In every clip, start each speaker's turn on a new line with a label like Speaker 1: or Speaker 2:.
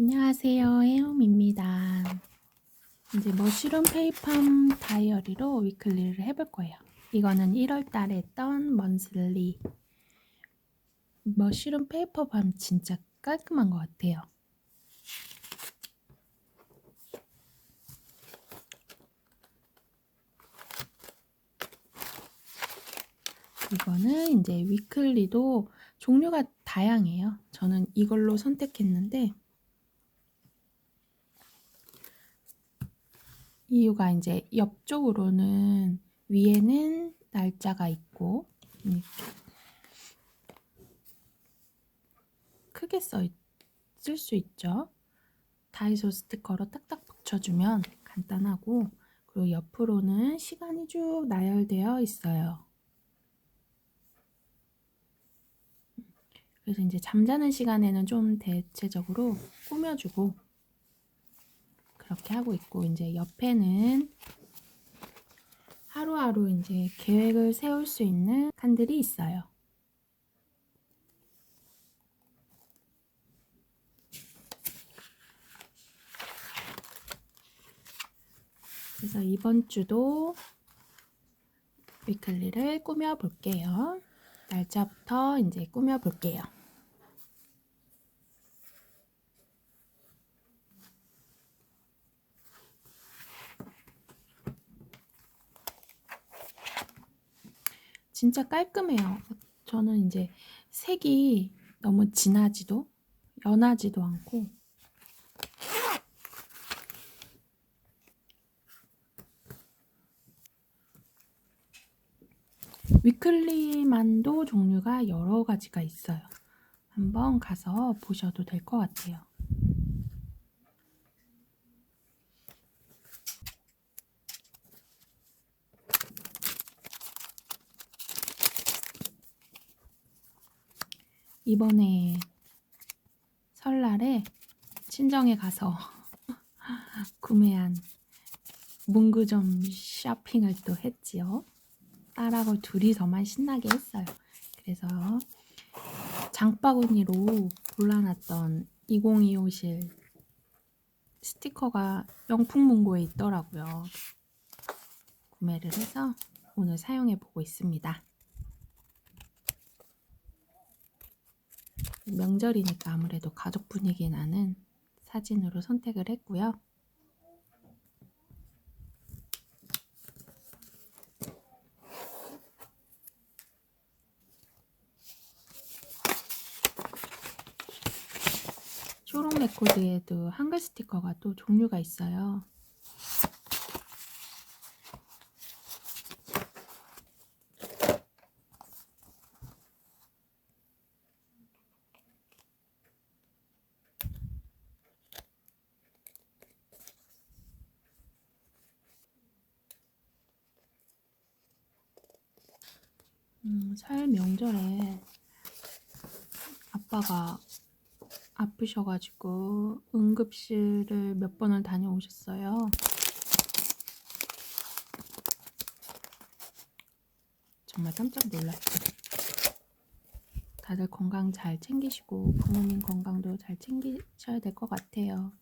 Speaker 1: 안녕하세요. 혜영입니다. 이제 머쉬룸 페이팜 다이어리로 위클리를 해볼 거예요. 이거는 1월 달에 했던 먼슬리. 머쉬룸 페이퍼밤 진짜 깔끔한 것 같아요. 이거는 이제 위클리도 종류가 다양해요. 저는 이걸로 선택했는데 이유가 이제 옆쪽으로는 위에는 날짜가 있고 이렇게 크게 써쓸수 있죠. 다이소 스티커로 딱딱 붙여주면 간단하고 그리고 옆으로는 시간이 쭉 나열되어 있어요. 그래서 이제 잠자는 시간에는 좀 대체적으로 꾸며주고 그렇게 하고 있고 이제 옆에는 하루하루 이제 계획을 세울 수 있는 칸들이 있어요. 그래서 이번 주도 위클리를 꾸며 볼게요. 날짜부터 이제 꾸며 볼게요. 진짜 깔끔해요. 저는 이제 색이 너무 진하지도 연하지도 않고 위클리만도 종류가 여러 가지가 있어요. 한번 가서 보셔도 될 것 같아요. 이번에 설날에 친정에 가서 구매한 문구점 쇼핑을 또 했지요. 딸하고 둘이서만 신나게 했어요. 그래서 장바구니로 골라놨던 2025실 스티커가 영풍문고에 있더라고요. 구매를 해서 오늘 사용해 보고 있습니다. 명절이니까 아무래도 가족 분위기 나는 사진으로 선택을 했고요. 초록 레코드에도 한글 스티커가 또 종류가 있어요. 음, 설 명절에 아빠가 아프셔가지고 응급실을 몇 번을 다녀오셨어요. 정말 깜짝 놀랐어요. 다들 건강 잘 챙기시고 부모님 건강도 잘 챙기셔야 될 것 같아요.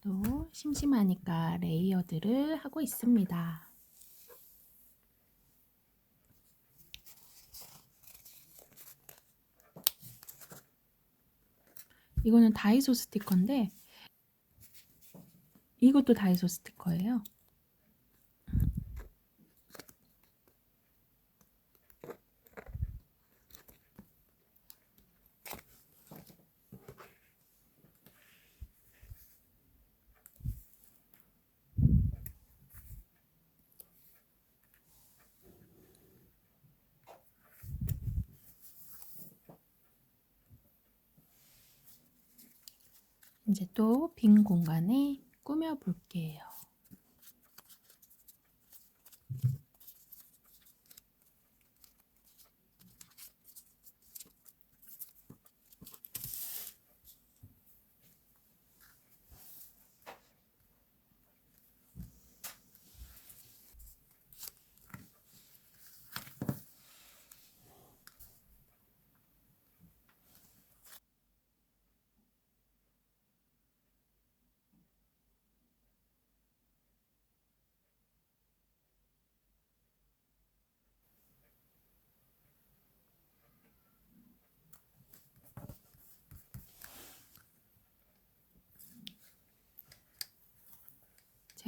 Speaker 1: 또 심심하니까 레이어드를 하고 있습니다. 이거는 다이소 스티커인데 이것도 다이소 스티커예요. 이제 또 빈 공간에 꾸며 볼게요.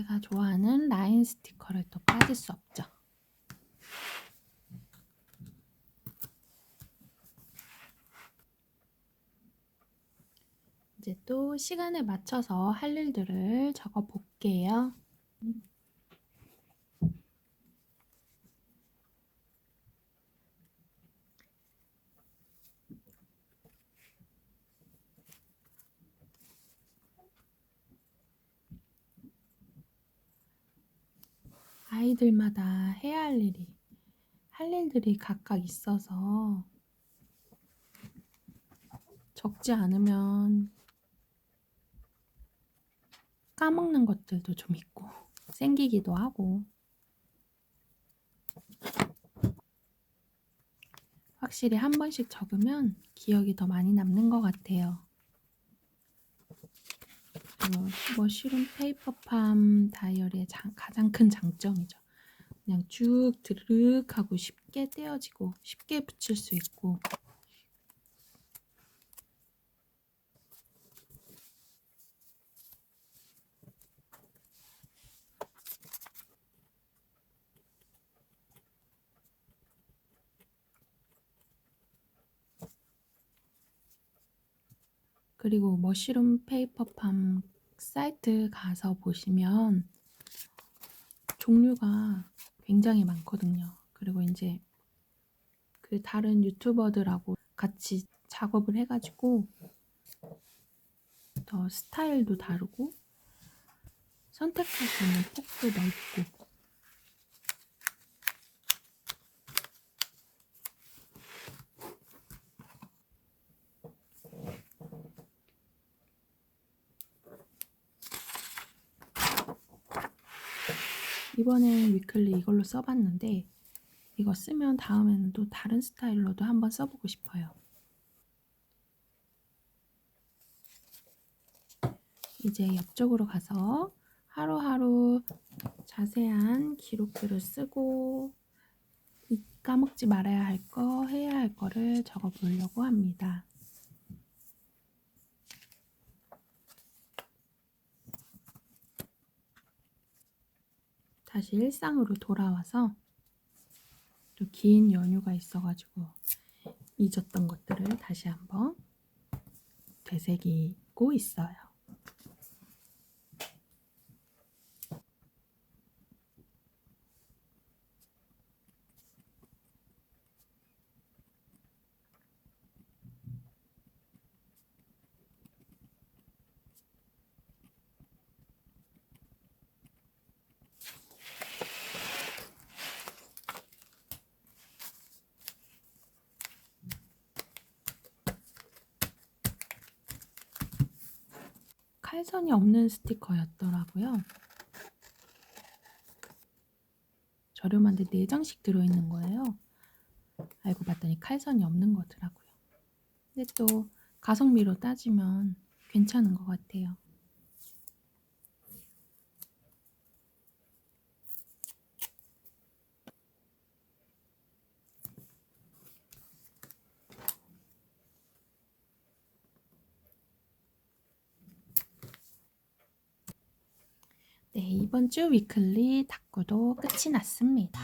Speaker 1: 제가 좋아하는 라인 스티커를 또 빠질 수 없죠. 이제 또 시간에 맞춰서 할 일들을 적어 볼게요. 아이들마다 해야 할 일이, 할 일들이 각각 있어서 적지 않으면 까먹는 것들도 좀 있고 생기기도 하고 확실히 한 번씩 적으면 기억이 더 많이 남는 것 같아요. 머쉬룸 페이퍼팜 다이어리의 장- 가장 큰 장점이죠. 그냥 쭉 드르륵 하고 쉽게 떼어지고 쉽게 붙일 수 있고 그리고 머쉬룸 페이퍼팜 사이트 가서 보시면 종류가 굉장히 많거든요. 그리고 이제 그 다른 유튜버들하고 같이 작업을 해가지고 더 스타일도 다르고 선택할 수 있는 폭도 넓고 이번에 위클리 이걸로 써봤는데 이거 쓰면 다음에는 또 다른 스타일로도 한번 써보고 싶어요. 이제 옆쪽으로 가서 하루하루 자세한 기록들을 쓰고 이 까먹지 말아야 할 거, 해야 할 거를 적어 보려고 합니다. 다시 일상으로 돌아와서 또 긴 연휴가 있어가지고 잊었던 것들을 다시 한번 되새기고 있어요. 칼선이 없는 스티커였더라고요. 저렴한데 4장씩 들어있는 거예요. 알고 봤더니 칼선이 없는 거더라고요. 근데 또 가성비로 따지면 괜찮은 것 같아요. 네, 이번 주 위클리 탁구도 끝이 났습니다.